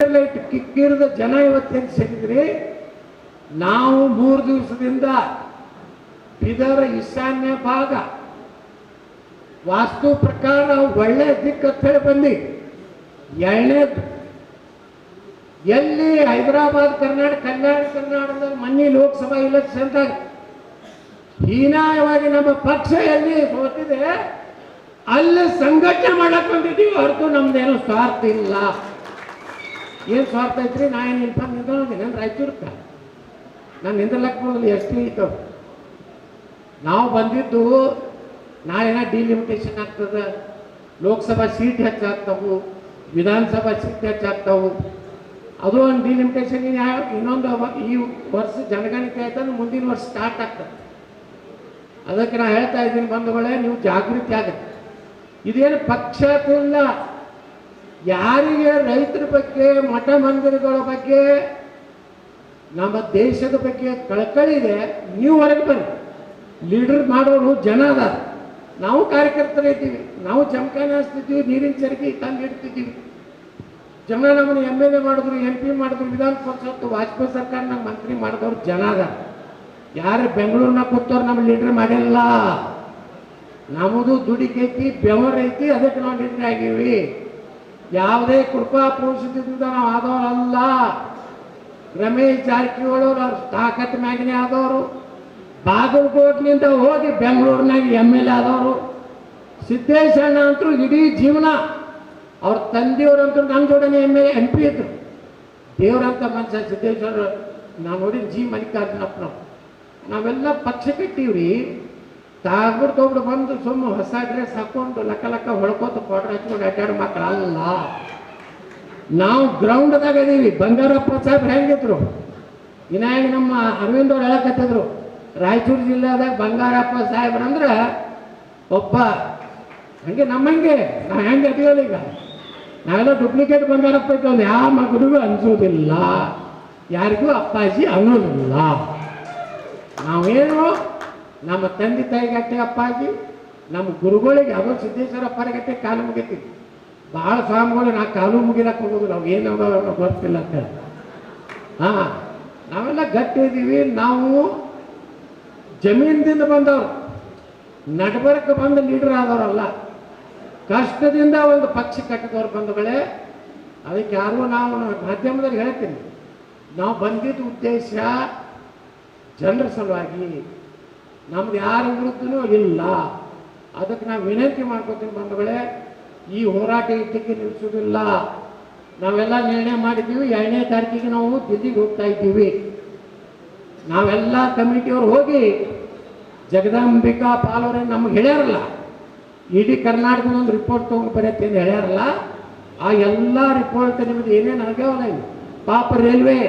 Light ಕಿಕ್ಕಿರಿದ ಜನ ಇವತ್ತೇನು ಸೇರಿದ್ರಿ ನಾವು ಮೂರು ದಿವಸದಿಂದ ಬಿದರ ಈಶಾನ್ಯ ಭಾಗ. ವಾಸ್ತು ಪ್ರಕಾರ ಒಳ್ಳೆ ದಿಕ್ಕು ಹೇಳಿ ಬಂದಿ ಎಲ್ಲಿ ಹೈದರಾಬಾದ್, ಕರ್ನಾಟಕ, ಕಲ್ಯಾಣ ಕರ್ನಾಟಕದ ಮನ್ನಿ ಲೋಕಸಭಾ ಇಲೆಕ್ಷನ್ದಾಗ ಹೀನಾಯವಾಗಿ ನಮ್ಮ ಪಕ್ಷ ಎಲ್ಲಿ ಸೋತಿದೆ, ಅಲ್ಲಿ ಸಂಘಟನೆ ಮಾಡಕ್ ಬಂದಿದ್ದೀವಿ ಹೊರತು ನಮ್ದೇನು ಸ್ವಾರ್ಥ ಇಲ್ಲ. ಏನು ಸ್ವಾರ್ಥ ಐತ್ರಿ? ನಾ ಏನು ಇನ್ಫಾರ್ಮ್ ನಿಂತ್ಕೊಂಡಿದ್ದೀನಿ ನಾನು ರಾಯಚೂರ್ಕ ನಾನು ನಿಂದ್ರಲಕ್ಕ ಬಂದಿಲ್ಲ ಎಷ್ಟು ಇತ್ತು ನಾವು ಬಂದಿದ್ದು ನಾಳೆನ ಡಿಲಿಮಿಟೇಷನ್ ಆಗ್ತದೆ. ಲೋಕಸಭಾ ಸೀಟ್ ಹೆಚ್ಚಾಗ್ತಾವು, ವಿಧಾನಸಭಾ ಸೀಟ್ ಹೆಚ್ಚಾಗ್ತಾವು. ಅದು ಒಂದು ಡಿಲಿಮಿಟೇಷನ್ ಇನ್ನೊಂದು ಈ ವರ್ಷ ಜನಗಣತಿ ಆಯ್ತಂದ್ರೆ ಮುಂದಿನ ವರ್ಷ ಸ್ಟಾರ್ಟ್ ಆಗ್ತದೆ. ಅದಕ್ಕೆ ನಾ ಹೇಳ್ತಾ ಇದ್ದೀನಿ ಬಂಧುಗಳೇ, ನೀವು ಜಾಗೃತಿ ಆಗತ್ತೆ ಇದೇನು ಪಕ್ಷತಿಲ್ಲ ಯಾರಿಗೆ ರೈತರ ಬಗ್ಗೆ, ಮಠ ಮಂದಿರಗಳ ಬಗ್ಗೆ, ನಮ್ಮ ದೇಶದ ಬಗ್ಗೆ ಕಳ್ಕಳಿದೆ ನೀವು ಹೊರಗೆ ಬನ್ನಿ. ಲೀಡರ್ ಮಾಡೋರು ಜನ ಅದ ನಾವು ಕಾರ್ಯಕರ್ತರು ಇದ್ದೀವಿ. ನಾವು ಜಮಖಾನೆ ಹಚ್ತಿದ್ದೀವಿ ನೀರಿನ ಚರಕಿ ತಂದು ಇಡ್ತಿದ್ದೀವಿ. ಜನ ನಮ್ಮನ್ನು ಎಂ ಎಲ್ ಎ ಮಾಡಿದ್ರು ಎಂ ಪಿ ಮಾಡಿದ್ರು ವಿಧಾನ ಪರಿಷತ್ತು ವಾಜಪೇಯಿ ನಮ್ಮ ಮಂತ್ರಿ ಮಾಡಿದವ್ರು ಜನ ಅದ ಯಾರು ಬೆಂಗಳೂರಿನ ಕೂತವ್ರು ನಮ್ಮ ಲೀಡರ್ ಮಾಡಿಲ್ಲ ನಮ್ಮದು ದುಡಿಕೈತಿ ಬೆವರೈತಿ ಅದಕ್ಕೆ ನಾವು ಲೀಡರ್ ಆಗೀವಿ. ಯಾವುದೇ ಕೃಪಾ ಪುರುಷದಿಂದ ನಾವು ಆದವರಲ್ಲ. ರಮೇಶ್ ಜಾರಕಿಹೊಳಿ ಅವರು ತಾಕತ್ ಮ್ಯಾಗನೇ ಆದವರು. ಬಾಗಲಕೋಟ್ನಿಂದ ಹೋಗಿ ಬೆಂಗಳೂರಿನಾಗ ಎಂ ಎಲ್ ಎ ಆದವರು. ಸಿದ್ದೇಶಣ್ಣ ಅಂತೂ ಇಡೀ ಜೀವನ ಅವ್ರ ತಂದೆಯವರಂತೂ ನನ್ನ ಜೋಡನೆ ಎಂ ಎಲ್ ಎಂ ಪಿ ಇದ್ರು. ದೇವರಂತ ಮನುಷ್ಯ ಸಿದ್ದೇಶ್ವರ ನಾನು ನೋಡಿ ಜಿ ಮಲ್ಲಿಕಾರ್ಜುನಪ್ಪನವ್ರು ನಾವೆಲ್ಲ ಪಕ್ಷ ಕಟ್ಟಿವ್ರಿ. ತಾಗ್ಬಿಟ್ಟು ತೊಗೊಂಡು ಬಂದು ಸುಮ್ಮ ಹೊಸ ಡ್ರೆಸ್ ಹಾಕೊಂಡು ಲಕ್ಕ ಲಕ್ಕ ಹೊಳ್ಕೋತ ಫೋಟೋ ಹಚ್ಕೊಂಡು ಅಡ್ಡಾಡೋ ಮಕ್ಕಳು ನಾವು ಗ್ರೌಂಡ್ದಾಗ ಇದೀವಿ. ಬಂಗಾರಪ್ಪ ಸಾಹೇಬ್ ಹೆಂಗಿದ್ರು? ವಿನಾಯಕ ನಮ್ಮ ಅರವಿಂದ್ ಅವ್ರು ಹೇಳಕತ್ತಿದ್ರು, ರಾಯಚೂರು ಜಿಲ್ಲೆದಾಗ ಬಂಗಾರಪ್ಪ ಸಾಹೇಬ್ರಂದ್ರೆ ಒಬ್ಬ, ಹಂಗೆ ನಮ್ಮಂಗೆ ನಾವು ಹೆಂಗೆ ಅದೀವಲ್ಲ ಈಗ? ನಾವೆಲ್ಲ ಡೂಪ್ಲಿಕೇಟ್ ಬಂಗಾರಪ್ಪ ಇತ್ತು ಯಾವ ಮಗನಿಗೂ ಅನ್ಸೋದಿಲ್ಲ. ಯಾರಿಗೂ ಅಪ್ಪಾಜಿ ಅನ್ನೋದಿಲ್ಲ. ನಾವೇನು ನಮ್ಮ ತಂದೆ ತಾಯಿಗಟ್ಟೆ ಅಪ್ಪಾಜಿ ನಮ್ಮ ಗುರುಗಳಿಗೆ ಅದು ಸಿದ್ದೇಶ್ವರ ಅಪ್ಪರಿಗಟ್ಟೆ ಕಾಲು ಮುಗಿತೀವಿ. ಭಾಳ ಸ್ವಾಮಿಗಳು ನಾ ಕಾಲು ಮುಗಿಲಕ್ಕೆ ಹೋಗೋದು ನಾವು ಏನು ಗೊತ್ತಿಲ್ಲ ಅಂತ ಹಾಂ, ನಾವೆಲ್ಲ ಗಟ್ಟಿ ಇದ್ದೀವಿ, ನಾವು ಜಮೀನದಿಂದ ಬಂದವರು. ನಡ್ಬರಕ್ಕೆ ಬಂದ ಲೀಡರ್ ಆದವರಲ್ಲ. ಕಷ್ಟದಿಂದ ಒಂದು ಪಕ್ಷ ಕಟ್ಟಿದವ್ರು ಬಂಧುಗಳೇ, ಅದಕ್ಕೆ ಯಾರು ನಾವು ಮಾಧ್ಯಮದಲ್ಲಿ ಹೇಳ್ತೀನಿ. ನಾವು ಬಂದಿದ್ದ ಉದ್ದೇಶ ಜನರ ಸಲುವಾಗಿ ನಮ್ದು ಯಾರ ವಿರುದ್ಧನೂ ಇಲ್ಲ. ಅದಕ್ಕೆ ನಾವು ವಿನಂತಿ ಮಾಡ್ಕೋತೀನಿ ಬಂಧುಗಳೇ, ಈ ಹೋರಾಟ ಇದ್ದಕ್ಕೆ ನಿಲ್ಲಿಸೋದಿಲ್ಲ ನಾವೆಲ್ಲ ನಿರ್ಣಯ ಮಾಡಿದ್ದೀವಿ, ಎರಡನೇ ತಾರೀಕಿಗೆ ನಾವು ದಿಲ್ಲಿಗೆ ಹೋಗ್ತಾ ಇದ್ದೀವಿ. ನಾವೆಲ್ಲ ಕಮಿಟಿಯವ್ರು ಹೋಗಿ, ಜಗದಾಂಬಿಕಾ ಪಾಲವ್ರೆ ನಮ್ಗೆ ಹೇಳ್ಯಾರಲ್ಲ, ಇಡೀ ಕರ್ನಾಟಕದ ಒಂದು ರಿಪೋರ್ಟ್ ತೊಗೊಂಡು ಬರುತ್ತೆ ಅಂತ ಹೇಳ್ಯಾರಲ್ಲ, ಆ ಎಲ್ಲ ರಿಪೋರ್ಟ್ ನಿಮ್ದು ಏನೇನು ಆಗ್ಯಾವಲ್ಲ ಪಾಪ ರೈಲ್ವೆ